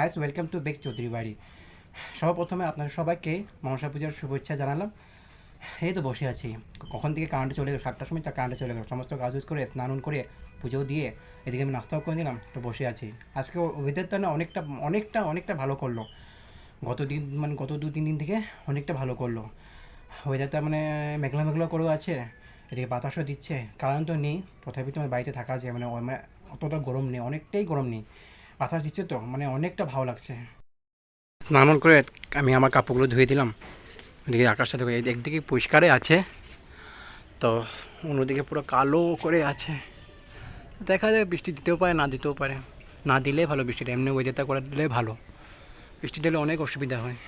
Guys welcome to বেক চৌধুরী বাড়ি সর্বপ্রথমে আপনাদের সবাইকে মনসা পূজার শুভেচ্ছা জানালাম। এই তো বসে আছি। কখন থেকে কারেন্ট চলে গেল সাতটার সময় কারেন্ট চলে গেল সমস্ত কাজ উজ করে স্নান করে পুজো দিয়ে এদিকে আমি নাস্তাও করে নিলাম, তো বসে আছি। আজকে ওয়েদারটা না অনেকটা অনেকটা অনেকটা ভালো করল। গত দিন মানে গত দু তিন দিন থেকে অনেকটা ভালো করল। ওয়েদারটা মানে মেঘলা মেঘলা করেও আছে, এদিকে বাতাসও দিচ্ছে তো নেই। তথাপি তো আমার বাড়িতে থাকা যায় মানে অতটা গরম নেই, অনেকটাই গরম নেই। বাতাস দিচ্ছে তো মানে অনেকটা ভালো লাগছে। স্নান করে আমি আমার কাপড়গুলো ধুয়ে দিলাম। ওদিকে আকাশটা দেখো একদিকে পরিষ্কারে আছে, তো অন্যদিকে পুরো কালো করে আছে। দেখা যায় বৃষ্টি দিতেও পারে, না দিতেও পারে। না দিলে ভালো বৃষ্টিটা, এমনি ওয়েদারটা করে দিলে ভালো। বৃষ্টি দিলে অনেক অসুবিধা হয়।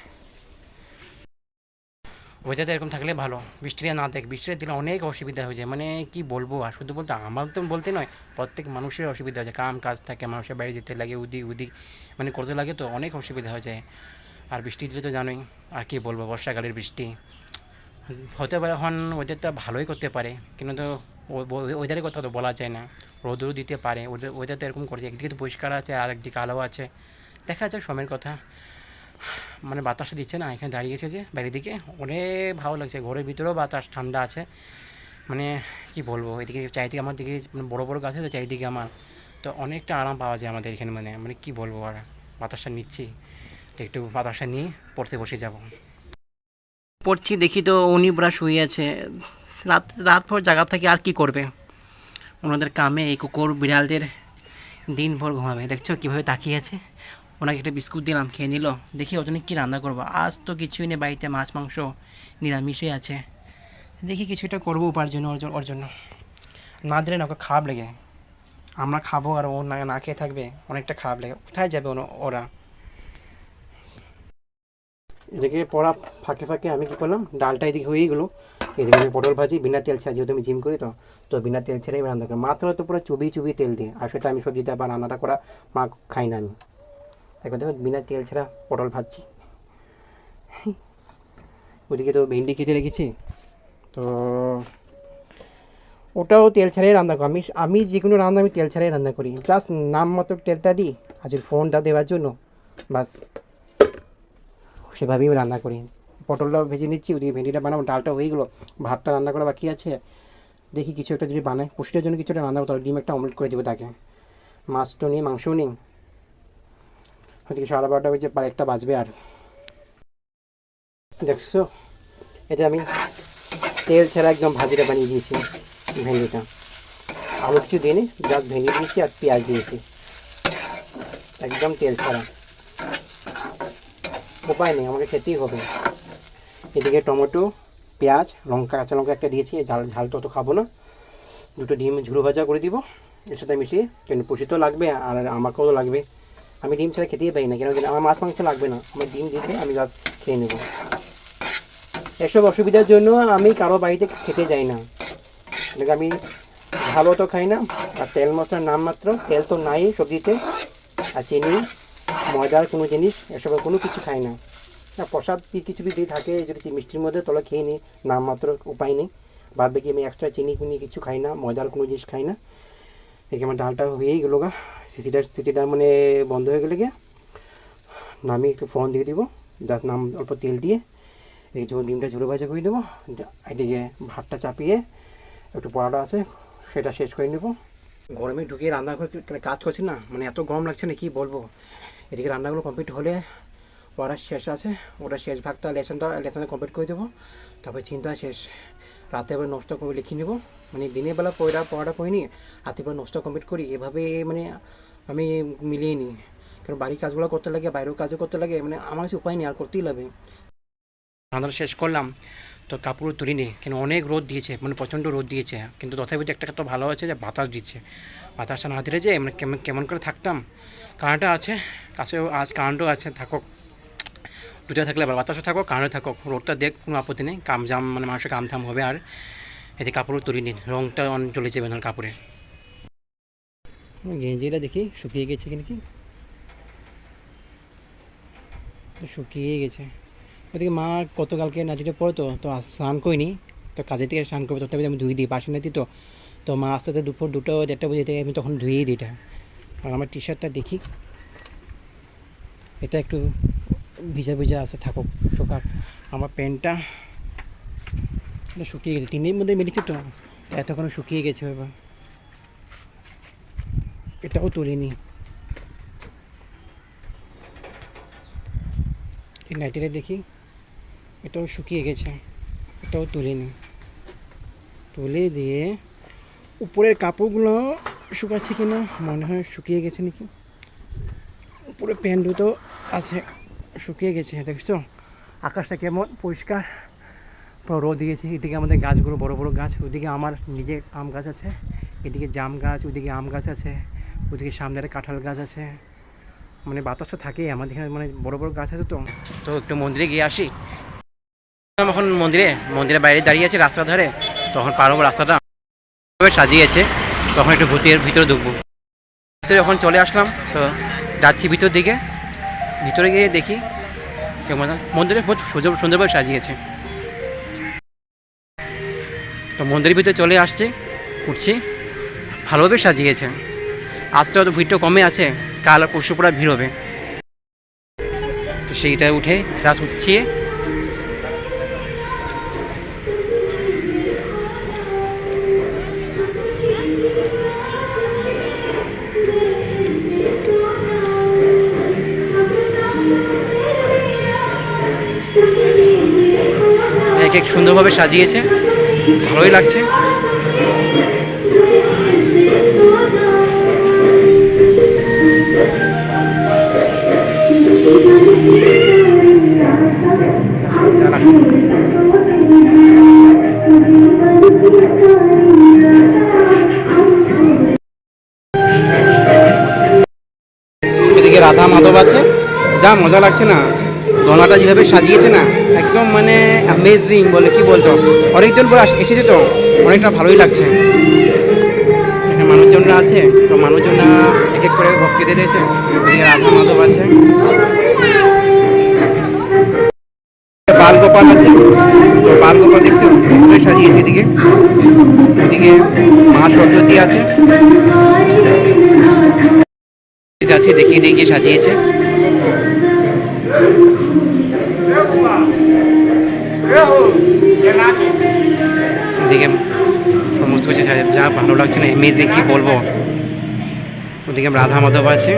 ওয়েদারটা এরকম থাকলে ভালো। বৃষ্টিটা না দেখ বৃষ্টিটা দিলে অনেক অসুবিধা হয়ে যায়। মানে কি বলব? আর শুধু বলতে, আমার তো বলতে নয়, প্রত্যেক মানুষের অসুবিধা হয়ে যায়। কাম কাজ থাকে, মানুষের বাইরে যেতে লাগে উদিক উদিক মানে করতে লাগে তো অনেক অসুবিধা হয়ে যায়। আর বৃষ্টি দিলে তো জানোই, আর কি বলব, বর্ষাকালের বৃষ্টি। হতে পারে এখন ওয়েদারটা ভালোই করতে পারে, কিন্তু তো ওয়েদারের কথা তো বলা যায় না। রোদও দিতে পারে ওয়েদার তো এরকম করছে একদিকে তো পরিষ্কার আছে আর একদিকে আলো আছে। দেখা যাক, সময়ের কথা। মানে বাতাসটা দিচ্ছে না, এখানে দাঁড়িয়েছে যে বাইরের দিকে। অনেক ভালো লাগছে, ঘরের ভিতরেও বাতাস, ঠান্ডা আছে। মানে কি বলব, এদিকে চারিদিকে আমার দিকে মানে বড়ো বড়ো গাছ আছে তো চারিদিকে আমার। তো অনেকটা আরাম পাওয়া যায় আমাদের এখানে মানে মানে কি বলব আর, বাতাসটা নিচ্ছি। তো একটু বাতাসটা নিয়ে পড়তে বসে যাব। পড়ছি, দেখি তো উনি পুরা শুয়ে আছে। রাত রাত ভর জায়গা থেকে আর কি করবে? ওনাদের কামে এই কুকুর বিড়ালদের দিনভর ঘুমাবে। দেখছ কীভাবে তাকিয়ে আছে? ওনাকে একটা বিস্কুট দিলাম, খেয়ে নিল। দেখি ওজনে কী রান্না করব। আজ তো কিছুই নেই বাড়িতে, মাছ, মাংস নিরামিষই আছে। দেখি কিছুটা করব উপার্জন ওর জন্য। না দিলে না, ওকে খারাপ লেগে। আমরা খাব আর ও না না খেয়ে থাকবে, অনেকটা খারাপ লাগে। কোথায় যাবে ওরা? এদিকে পড়া ফাঁকে ফাঁকে আমি কী করলাম, ডালটা এদিকে হয়েই গেলো। এদিকে আমি পটল ভাজি, বিনা তেল ছাড়া, যেহেতু আমি জিম করি তো তো বিনা তেল ছেড়েই আমি রান্না করি। মাত্র তো পুরো চুবি চুবি তেল দিয়ে, আর সেটা আমি সবজিতে আবার রান্নাটা করা মা খাই না আমি। এখন দেখো বিনা তেল ছাড়া পটল ভাজছি। ওদিকে তো ভেন্ডি কেটে রেখেছি তো ওটাও তেল ছাড়াই রান্না করি। আমি আমি যে কোনো রান্না আমি তেল ছাড়াই রান্না করি। জাস্ট নাম মতো তেলটা দিই আর ফোনটা দেওয়ার জন্য। বাস। সেভাবেই রান্না করি। পটলটাও ভেজে নিচ্ছি, ওদিকে ভেন্ডিটা বানাবো, ডালটা হয়ে গেলো। ভাতটা রান্না করা বাকি আছে। দেখি কিছু একটা যদি বানাই। পুষ্টির জন্য কিছু একটা রান্না করতে ডিম একটা অমলেট করে দেবো তাকে। মাছ তো নেই মাংসও নেই। ওদিকে সাড়ে বারোটা বেজে প্রায় একটা বাজবে আর। দেখছ? এটা আমি তেল ছাড়া একদম ভাজিটা বানিয়ে দিয়েছি ভেন্ডিটা। আলু কিছু দিইনি, জাস্ট ভেন্ডি দিয়েছি আর পেঁয়াজ দিয়েছি। একদম তেল ছাড়া। উপায় নেই, আমাকে খেতেই হবে। এদিকে টমেটো, পেঁয়াজ, লঙ্কা, কাঁচা লঙ্কা একটা দিয়েছি ঝাল ঝাল তো খাব না। দুটো ডিম ঝুড়ো ভাজা করে দিব। এর সাথে মিশিয়ে, কেন পুষি তো লাগবে আর আমাকেও লাগবে। আমি ডিম ছাড়া খেতেই পারি না, কেন আমার মাছ মাংস লাগবে না। আমার ডিম দিতে আমি জাস্ট খেয়ে নেব। এসব অসুবিধার জন্য আমি কারও বাড়িতে খেতে যাই না। আমি ভালো তো খাই না, আর তেল মশলার নাম মাত্র, তেল তো নাই সবজিতে, আর চিনি, ময়দার কোনো জিনিস, এসবের কোনো কিছু খাই না। না, প্রসাদ কি কিছু যদি থাকে, যদি মিষ্টির মধ্যে তোলা খেয়ে নিই নামমাত্র উপায় নেই। বাদ বাকি আমি এক্সট্রা চিনি ফুনি কিছু খাই না, ময়দার কোনো জিনিস খাই না। এদিকে আমার ডালটা হয়েই গেলো গা। সিসিটা সিসিটা মানে বন্ধ হয়ে গেলে গিয়া নামি একটু ফোন দিয়ে দিব। জাস্ট নাম, অল্প তেল দিয়ে যখন ডিমটা ঝুড়ো ভাজা করে দেবো এদিকে ভাতটা চাপিয়ে একটু পড়াটা আছে, সেটা শেষ করে নেব। গরমে ঢুকিয়ে রান্না করে কাজ করছি না মানে এত গরম লাগছে না, কি বলব? এদিকে রান্নাগুলো কমপ্লিট হলে পড়া শেষ আছে, ওটা শেষ ভাগটা লেসনটা লেসনে কমপ্লিট করে দেবো, তারপরে চিন্তা শেষ। রাতে আবার নষ্ট করে লিখে নেব মানে দিনের বেলা পড়া পড়াটা পড়িনি রাতে এবার নষ্ট কমপ্লিট করি, এভাবে মানে আমি মিলিয়ে নিই। কারণ বাড়ির কাজগুলো করতে লাগে বাইরেও কাজও করতে লাগে মানে আমার কাছে উপায় নেই, আর করতেই লাগবে রান্নাটা শেষ করলাম, তো কাপড় তুলিনি, কেন অনেক রোদ দিয়েছে মানে প্রচণ্ড রোদ দিয়েছে। কিন্তু তথাপি একটা তো ভালো আছে যে বাতাস দিচ্ছে। বাতাসটা না দিলে যে মানে কেমন কেমন করে থাকতাম। কারেন্টটা আছে, কাছে আজ কারেন্টও আছে, থাকুক। দুটো থাকলে আবার বাতাসও থাকুক, কারেন্টও থাকুক। রোদটা দেখ, কোনো আপত্তি নেই। কাম জাম মানে মানুষের কাম থাম হবে, আর এতে কাপড়ও তুলি নিন রঙটা অন চলে যাবে ধর কাপড়ে। গেঞ্জিটা দেখি, শুকিয়ে গেছে কি শুকিয়ে গেছে। ওদিকে মা গতকালকে নাচিটা পড়তো, তো স্নান করিনি, তো কাজে থেকে স্নান করব তথাপি আমি ধুয়ে দিই, পাশে নাতি তো। তো মা আস্তে আস্তে দুপুর দুটো, দেড়টা বুঝে থেকে আমি তখন ধুয়েই দিই এটা। আর আমার টি শার্টটা দেখি। এটা একটু ভিজা ভিজা আছে, থাকুক, শুকাক। আমার প্যান্টটা শুকিয়ে গেছে তিনের মধ্যে মেরেছে তো, এতক্ষণ শুকিয়ে গেছে এবার। এটাও তুলিনি এই নাইটিটা দেখি, এটাও শুকিয়ে গেছে, এটাও তুলিনি তুলে দিয়ে উপরের কাপড়গুলো শুকাচ্ছে কিনা মনে হয় শুকিয়ে গেছে নাকি? উপরে প্যান্ট দুটো আছে, শুকিয়ে গেছে, দেখছ? আকাশটা কেমন পরিষ্কার। পুরো রোদ দিয়েছে, এদিকে আমাদের গাছগুলো, বড় বড় গাছ, ওদিকে আমার নিজের আম গাছ আছে, এদিকে জাম গাছ, ওদিকে আম গাছ আছে। ওদিকে সামনে একটা কাঁঠাল গাছ আছে। মানে বাতাস তো থাকেই, আমাদের এখানে মানে বড় বড় গাছ আছে তো। তো একটু মন্দিরে গিয়ে আসি। এখন মন্দিরে, মন্দিরের বাইরে দাঁড়িয়ে আছে রাস্তার ধরে। তখন পার হব রাস্তাটা সাজিয়েছে। তখন একটু ভূতের ভিতরে ঢুকবো। ভিতরে যখন চলে আসলাম, তো যাচ্ছি ভিতর দিকে। ভিতরে গিয়ে দেখি কেমন মন্দিরে বহুত সুন্দর সুন্দরভাবে সাজিয়েছে। তো মন্দিরের ভিতরে চলে আসছে, উঠছি। ভালোভাবে সাজিয়েছে। আজকে হয়তো ভিড়টা কমে আছে, কাল আর পরশু পুরা ভিড় হবে। তো সেইটা উঠে এক এক সুন্দরভাবে সাজিয়েছে, ভালোই লাগছে। এদিকে রাধা মাধব আছে। যা মজা লাগছে না দোলাটা যেভাবে সাজিয়েছে না, একদম মানে অ্যামেজিং বলে কি বলতো? অনেকজন পরে এসেছে তো, অনেকটা ভালোই লাগছে। এখানে মানুষজনরা আছে, তো মানুষজনরা এক এক করে ভক্তি দিয়ে দিয়েছে রাধা মাধব আছে। বাল গোপাল আছে। তো বাল গোপাল দেখছ ভালোই সাজিয়েছে এদিকে। এদিকে মা সরস্বতী আছে। আছে, দেখিয়ে দেখিয়ে সাজিয়েছে। ওদিকে সমস্ত কিছু যা ভালো লাগছে না এমেজিং কি বলব। ওদিকে রাধা মাধব আছে।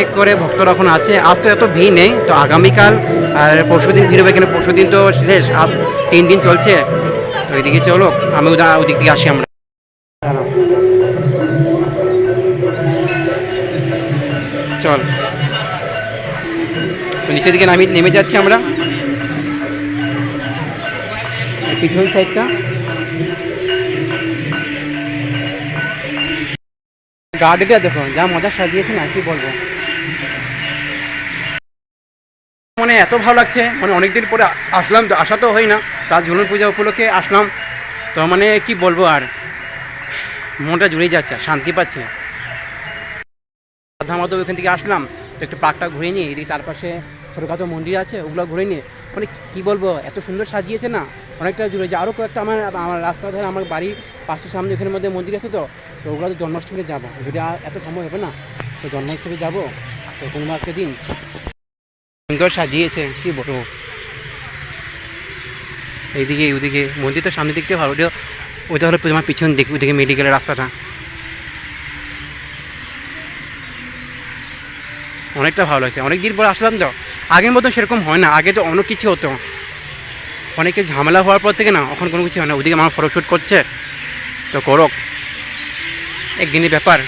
এক করে ভক্তরা এখন আছে। আজ তো এত ভিড় নেই, তো আগামীকাল আর পরশু দিন ভিড় হবে এখানে পরশু দিন তো শেষ, আজ তিন দিন চলছে। তো এদিকে চলো আমি ওদা- ওদিক থেকে আসি আমরা। চল। তো নিচের দিকে নামি নেমে যাচ্ছি আমরা। পিছন সাইডটা। গার্ডেনটা দেখো, যা মজা সাজিয়েছে না কি বলব। এত ভালো লাগছে মানে অনেকদিন পরে আসলাম আসা তো হয় না। তার ঝুলন পূজা উপলক্ষে আসলাম। তো মানে কি বলব আর? মনটা জুড়ে যাচ্ছে শান্তি পাচ্ছে। রাধা মাধব ওখান থেকে আসলাম, তো একটু পার্কটা ঘুরে নিয়ে এদিকে চারপাশে ছোটোখাটো মন্দির আছে, ওগুলো ঘুরে নিয়ে মানে কী বলব, এত সুন্দর সাজিয়েছে না? অনেকটা জুড়ে যায়। আরও কয়েকটা আমার আমার রাস্তা ধরে আমার বাড়ির পাশের সামনে ওখানের মধ্যে মন্দির আছে তো তো ওগুলো তো জন্মাষ্টমীতে যাব। যদি এত সময় হবে না, তো জন্মাষ্টমী যাব, তো কোনো একটা দিন। সুন্দর সাজিয়েছে, কি বলব? এইদিকে ওইদিকে মন্দির তো সামনের দিক থেকে ভালো ওটা ওইটা হলো তোমার পিছন দিক, ওইদিকে মেডিকেলের রাস্তাটা। অনেকটা ভালো লাগছে। অনেক দিন পর আসলাম তো, আগের মতো সেরকম হয় না, আগে তো অনেক কিছু হতো। অনেকে ঝামেলা হওয়ার পর থেকে না, এখন কোনো কিছু হয় না। ওদিকে আমার ফটোশ্যুট করছে, তো করক একদিনের ব্যাপার।